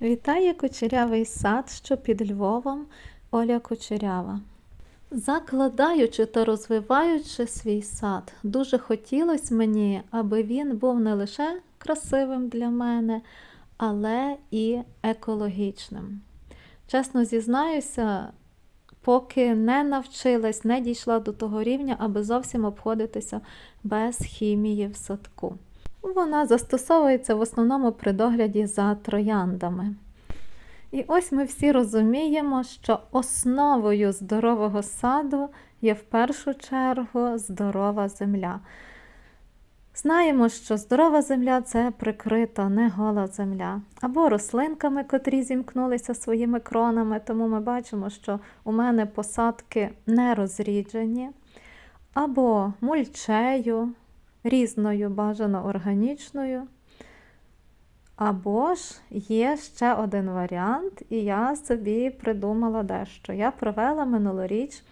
Вітає кучерявий сад, що під Львовом Оля Кучерява. Закладаючи та розвиваючи свій сад, дуже хотілося мені, аби він був не лише красивим для мене, але і екологічним. Чесно зізнаюся, поки не навчилась, не дійшла до того рівня, аби зовсім обходитися без хімії в садку. Вона застосовується в основному при догляді за трояндами. І ось ми всі розуміємо, що основою здорового саду є в першу чергу здорова земля. Знаємо, що здорова земля це прикрита, не гола земля, або рослинками, котрі зімкнулися своїми кронами, тому ми бачимо, що у мене посадки не розріджені, або мульчею, різною бажано органічною. Або ж є ще один варіант, і я собі придумала дещо. Я провела минулоріч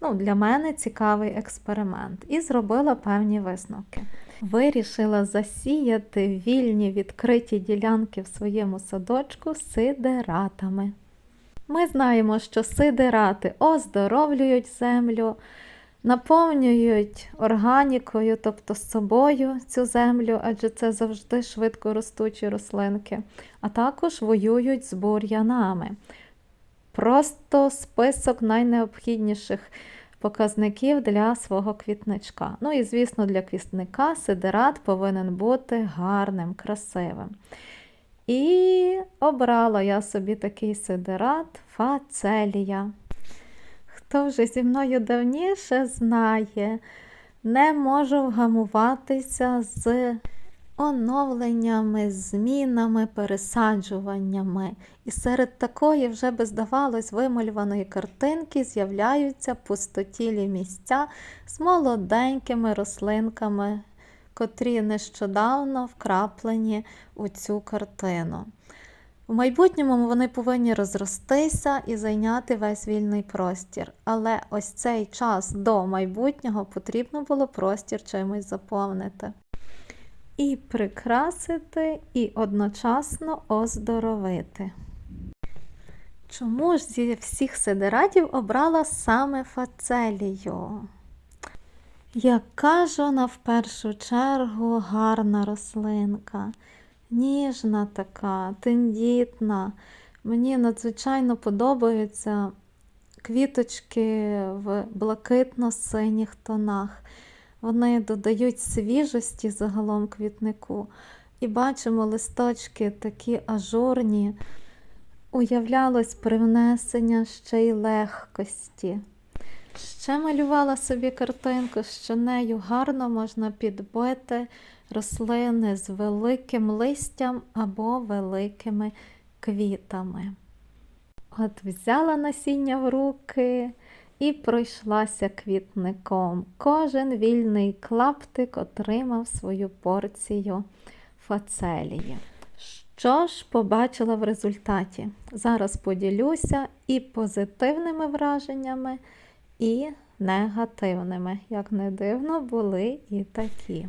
ну, для мене цікавий експеримент і зробила певні висновки. Вирішила засіяти вільні відкриті ділянки в своєму садочку сидератами. Ми знаємо, що сидерати оздоровлюють землю, наповнюють органікою, тобто з собою цю землю, адже це завжди швидко ростучі рослинки, а також воюють з бур'янами. Просто список найнеобхідніших показників для свого квітничка. Ну і, звісно, для квітника сидерат повинен бути гарним, красивим. І обрала я собі такий сидерат фацелія. Хто вже зі мною давніше знає, не можу вгамуватися з оновленнями, змінами, пересаджуваннями. І серед такої, вже би здавалось, вималюваної картинки з'являються пустотілі місця з молоденькими рослинками, котрі нещодавно вкраплені у цю картину. В майбутньому вони повинні розростися і зайняти весь вільний простір. Але ось цей час до майбутнього потрібно було простір чимось заповнити. І прикрасити, і одночасно оздоровити. Чому ж зі всіх сидератів обрала саме фацелію? Яка ж вона в першу чергу гарна рослинка ніжна така, тендітна. Мені надзвичайно подобаються квіточки в блакитно-синіх тонах. Вони додають свіжості загалом квітнику. І бачимо листочки такі ажурні. Уявлялось привнесення ще й легкості. Ще малювала собі картинку, що нею гарно можна підбити рослини з великим листям або великими квітами. От взяла насіння в руки і пройшлася квітником. Кожен вільний клаптик отримав свою порцію фацелії. Що ж побачила в результаті? Зараз поділюся і позитивними враженнями, і негативними. Як не дивно, були і такі.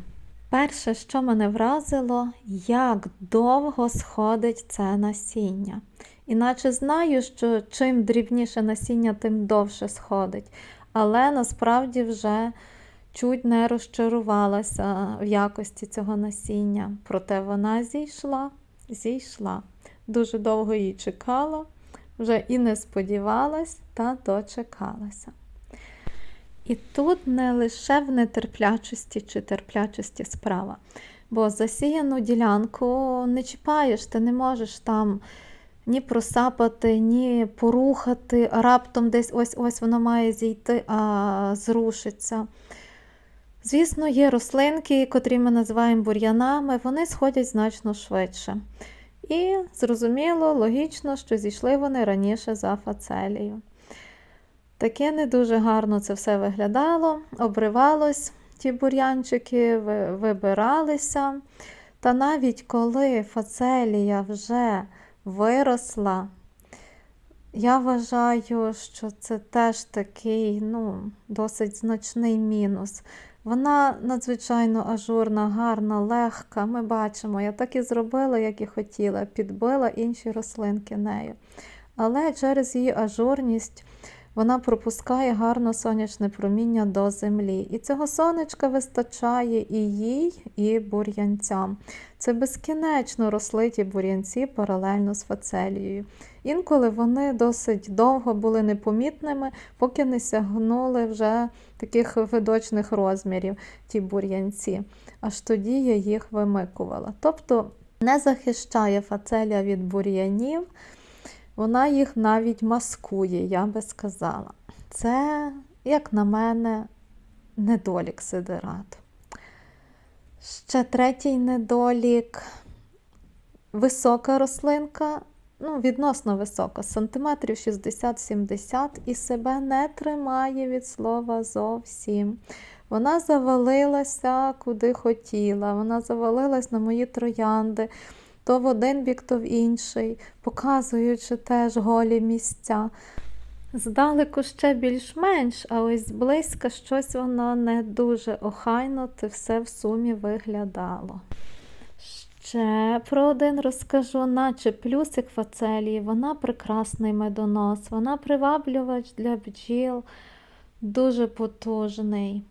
Перше, що мене вразило, як довго сходить це насіння. Іначе знаю, що чим дрібніше насіння, тим довше сходить. Але насправді вже чуть не розчарувалася в якості цього насіння. Проте вона зійшла, зійшла. Дуже довго її чекала, вже і не сподівалась, та дочекалася. І тут не лише в нетерплячості чи терплячості справа. Бо засіяну ділянку не чіпаєш, ти не можеш там ні просапати, ні порухати, а раптом десь ось-ось воно має зійти, а зрушиться. Звісно, є рослинки, котрі ми називаємо бур'янами, вони сходять значно швидше. І зрозуміло, логічно, що зійшли вони раніше за фацелію. Таке не дуже гарно це все виглядало, обривалось, ті бур'янчики вибиралися. Та навіть коли фацелія вже виросла, я вважаю, що це теж такий ну, досить значний мінус. Вона надзвичайно ажурна, гарна, легка. Ми бачимо, я так і зробила, як і хотіла, підбила інші рослинки нею. Але через її ажурність вона пропускає гарно сонячне проміння до землі. І цього сонечка вистачає і їй, і бур'янцям. Це безкінечно росли ті бур'янці паралельно з фацелією. Інколи вони досить довго були непомітними, поки не сягнули вже таких видочних розмірів, ті бур'янці. Аж тоді я їх вимикувала. Тобто не захищає фацелія від бур'янів, вона їх навіть маскує, я би сказала. Це, як на мене, недолік сидерату. Ще третій недолік висока рослинка, ну, відносно висока, сантиметрів 60-70 і себе не тримає від слова зовсім. Вона завалилася куди хотіла, вона завалилась на мої троянди, то в один бік, то в інший, показуючи теж голі місця. Здалеку ще більш-менш, а ось зблизька щось воно не дуже охайно це все в сумі виглядало. Ще про один розкажу, наче плюсик фацелії, вона прекрасний медонос, вона приваблювач для бджіл, дуже потужний.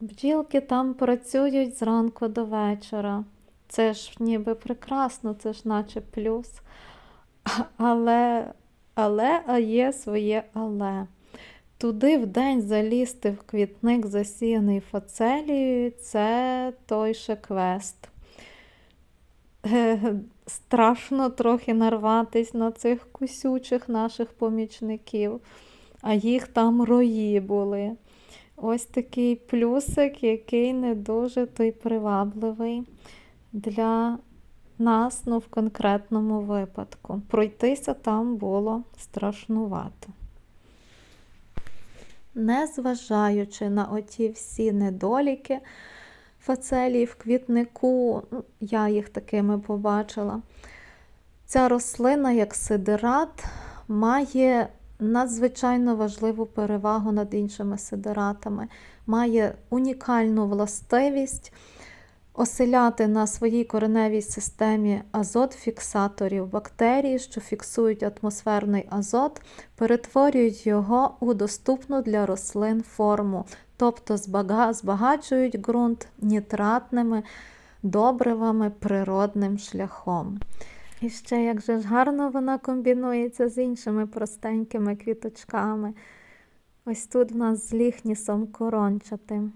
Бджілки там працюють зранку до вечора. Це ж ніби прекрасно, це ж наче плюс. Але, але, а є своє але. Туди в день залізти в квітник, засіяний фацелією, це той ще квест. Е, Страшно трохи нарватись на цих кусючих наших помічників, а їх там рої були. Ось такий плюсик, який не дуже той привабливий для нас, ну, в конкретному випадку. Пройтися там було страшнувато. Незважаючи на оті всі недоліки фацелії в квітнику, ну, я їх такими побачила. Ця рослина, як сидерат, має надзвичайно важливу перевагу над іншими сидератами, має унікальну властивість оселяти на своїй кореневій системі азот-фіксаторів бактерії, що фіксують атмосферний азот, перетворюють його у доступну для рослин форму, тобто збагачують ґрунт нітратними добривами природним шляхом. І ще як же ж гарно вона комбінується з іншими простенькими квіточками. Ось тут в нас з ліхнісом корончатим.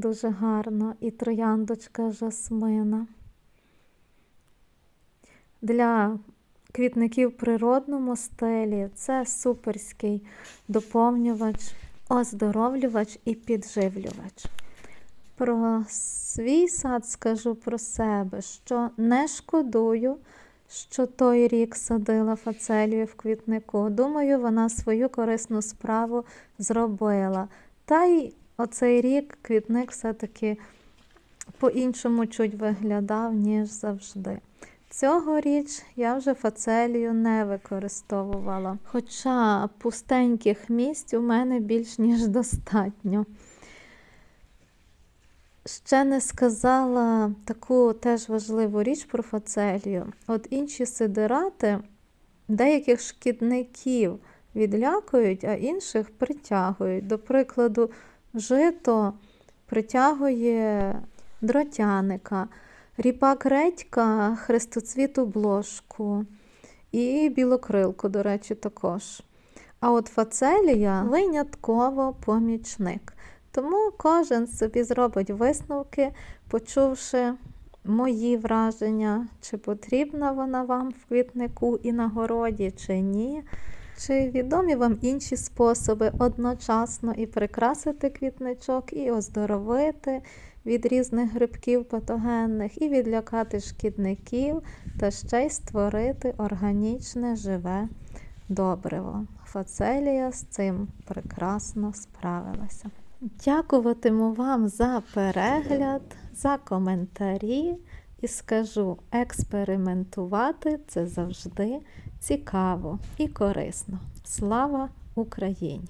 Дуже гарно. І трояндочка жасмина. Для квітників в природному стилі це суперський доповнювач, оздоровлювач і підживлювач. Про свій сад скажу про себе, що не шкодую, що той рік садила фацелію в квітнику. Думаю, вона свою корисну справу зробила. Та й оцей рік квітник все-таки по-іншому чуть виглядав, ніж завжди. Цьогоріч я вже фацелію не використовувала, хоча пустеньких місць у мене більш ніж достатньо. Ще не сказала таку теж важливу річ про фацелію. От інші сидирати деяких шкідників відлякують, а інших притягують. До прикладу, жито притягує дротяника, ріпак редька, хрестоцвіту бложку і білокрилку, до речі, також. А от фацелія винятково помічник. Тому кожен собі зробить висновки, почувши мої враження, чи потрібна вона вам в квітнику і на городі, чи ні. Чи відомі вам інші способи одночасно і прикрасити квітничок, і оздоровити від різних грибків патогенних, і відлякати шкідників, та ще й створити органічне живе добриво. Фацелія з цим прекрасно справилася. Дякуватиму вам за перегляд, за коментарі і скажу, експериментувати це завжди цікаво і корисно. Слава Україні!